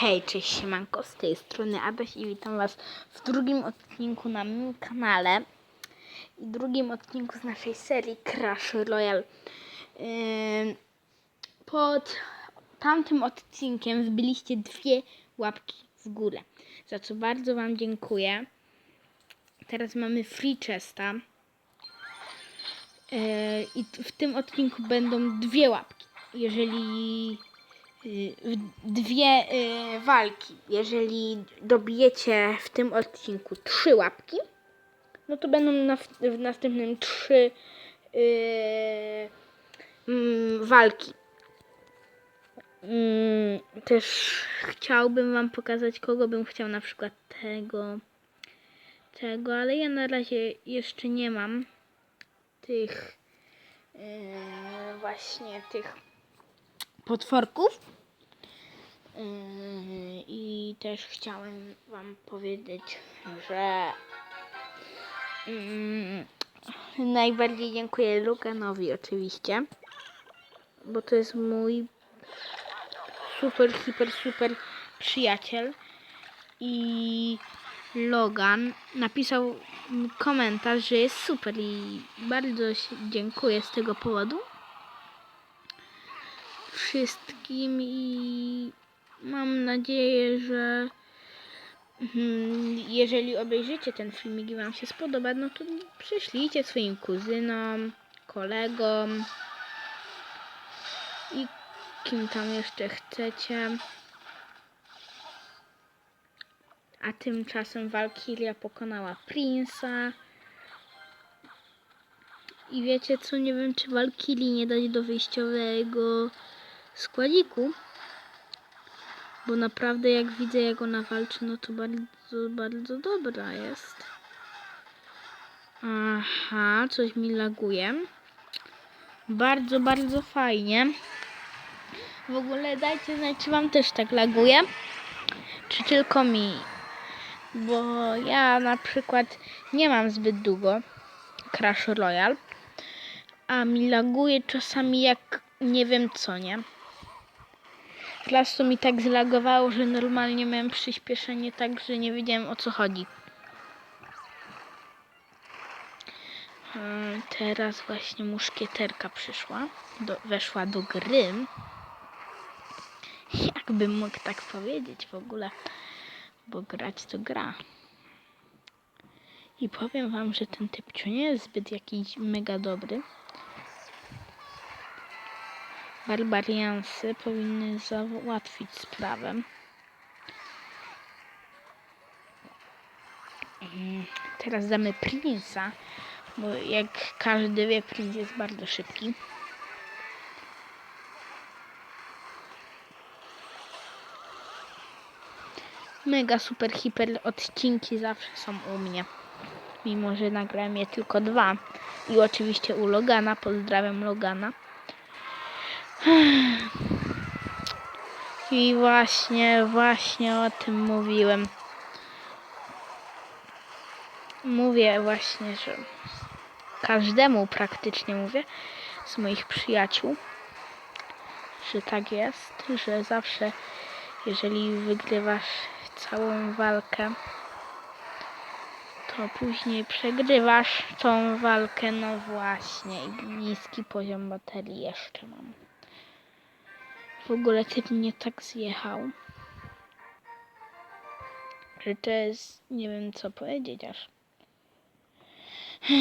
Hej, cześć siemanko, z tej strony Adaś i witam Was w drugim odcinku na moim kanale i drugim odcinku z naszej serii Crash Royale. Pod tamtym odcinkiem wbiliście dwie łapki w górę, za co bardzo Wam dziękuję. Teraz mamy free chesta Yy, i w tym odcinku będą dwie łapki. Jeżeli dwie y, walki. Jeżeli dobijecie w tym odcinku trzy łapki, no to będą na, w następnym trzy y, mm, walki. Mm, też chciałbym wam pokazać, kogo bym chciał na przykład tego, tego, ale ja na razie jeszcze nie mam tych y, właśnie tych potworków. Yy, I też chciałem Wam powiedzieć, że mm, najbardziej dziękuję Luganowi oczywiście, bo to jest mój super, hiper, super przyjaciel. I Logan napisał komentarz, że jest super i bardzo dziękuję z tego powodu wszystkim i mam nadzieję, że mhm, jeżeli obejrzycie ten filmik i Wam się spodoba, no to prześlijcie swoim kuzynom, kolegom i kim tam jeszcze chcecie. A tymczasem Valkyria pokonała Prince'a. I wiecie co, nie wiem czy Valkyrii nie dać do wyjściowego składziku. Bo naprawdę jak widzę jak ona walczy, no to bardzo, bardzo dobra jest. Aha, coś mi laguje. Bardzo, bardzo fajnie. W ogóle dajcie znać, czy wam też tak laguje. Czy tylko mi. Bo ja na przykład nie mam zbyt długo Crash Royale. A mi laguje czasami jak nie wiem co, nie? Raz to mi tak zlagowało, że normalnie miałem przyspieszenie tak, że nie wiedziałem o co chodzi. Mm, Teraz właśnie muszkieterka przyszła, do, weszła do gry. Jakbym mógł tak powiedzieć w ogóle, bo grać to gra. I powiem wam, że ten typciu nie jest zbyt jakiś mega dobry. Barbariansy powinny załatwić sprawę. Mm, Teraz damy Prince'a, bo jak każdy wie, Prince jest bardzo szybki. Mega super hiper odcinki zawsze są u mnie. Mimo, że nagrałem je tylko dwa. I oczywiście u Logana. Pozdrawiam Logana. I właśnie, właśnie o tym mówiłem. Mówię właśnie, że każdemu praktycznie mówię z moich przyjaciół, że tak jest, że zawsze jeżeli wygrywasz całą walkę, to później przegrywasz tą walkę, no właśnie, niski poziom baterii jeszcze mam. W ogóle typ mnie tak zjechał, że to jest, nie wiem co powiedzieć aż.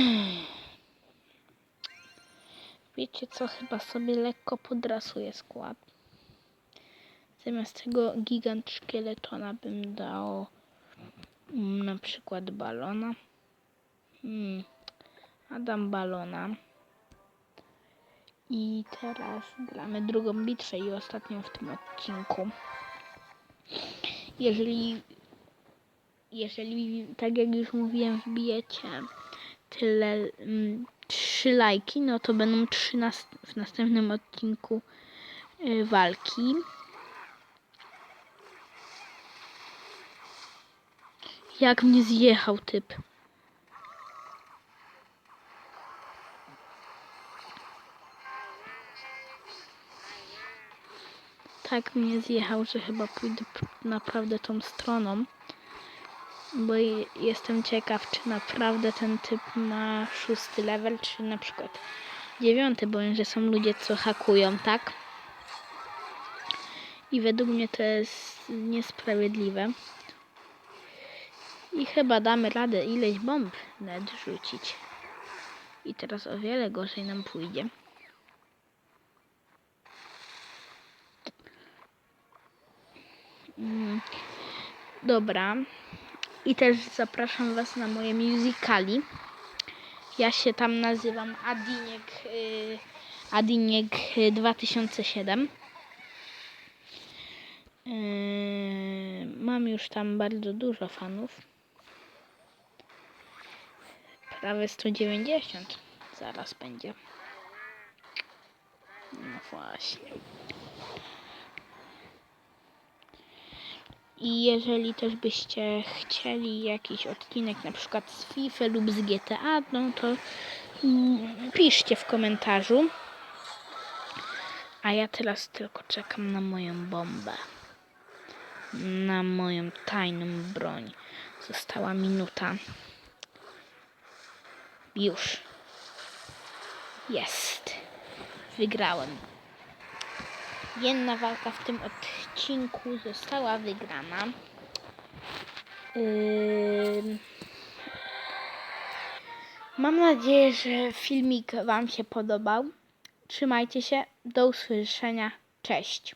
Wiecie co, chyba sobie lekko podrasuję skład. Zamiast tego gigant szkieletona bym dał mm, na przykład balona. Hmm. A dam balona. I teraz gramy drugą bitwę i ostatnią w tym odcinku. Jeżeli, jeżeli tak jak już mówiłem, wbijecie tyle, mm, lajki, no to będą trzy nas, w następnym odcinku y, walki. Jak mnie zjechał typ. Tak mnie zjechał, że chyba pójdę naprawdę tą stroną. Bo je- jestem ciekaw, czy naprawdę ten typ ma szósty level, czy na przykład dziewiąty, bo wiem, że są ludzie, co hakują, tak? I według mnie to jest niesprawiedliwe. I chyba damy radę ileś bomb net rzucić. I teraz o wiele gorzej nam pójdzie. Dobra. I też zapraszam Was na moje musicali. Ja się tam nazywam Adiniek, Adiniek y, 2007. Yy, mam już tam bardzo dużo fanów. Prawie 190 zaraz będzie. No właśnie. I jeżeli też byście chcieli jakiś odcinek na przykład z FIFA lub z GTA, no to mm, piszcie w komentarzu. A ja teraz tylko czekam na moją bombę. Na moją tajną broń. Została minuta. Już. Jest. Wygrałem. Jedna walka w tym odcinku została wygrana. Mam nadzieję, że filmik Wam się podobał. Trzymajcie się. Do usłyszenia. Cześć.